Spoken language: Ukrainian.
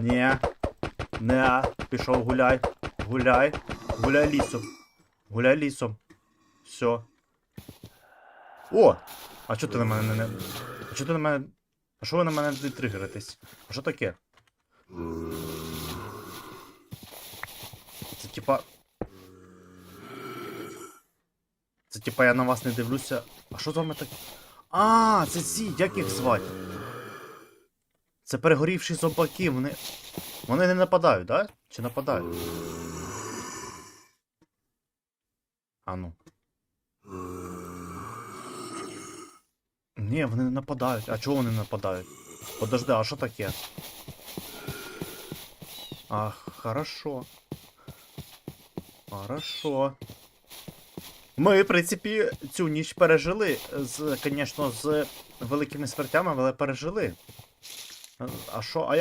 Ні. Не. Пішов гуляй. Гуляй. Гуляй лісом. Гуляй лісом. Все. О! А чого ти на мене не. А чого ти на мене. А що ви на мене не тригеритесь? А що таке? Це типа. Це типа я на вас не дивлюся. А що з вами так? А, це ці, як їх звати? Це перегорівші зомбаки, вони. Вони не нападають, да? Чи нападають? А ну. Ні, вони не нападають. А чого вони нападають? Подожди, а що таке? А, хорошо. Хорошо. Ми, в принципі, цю ніч пережили. З, звісно, з великими смертями, але пережили. А що, а як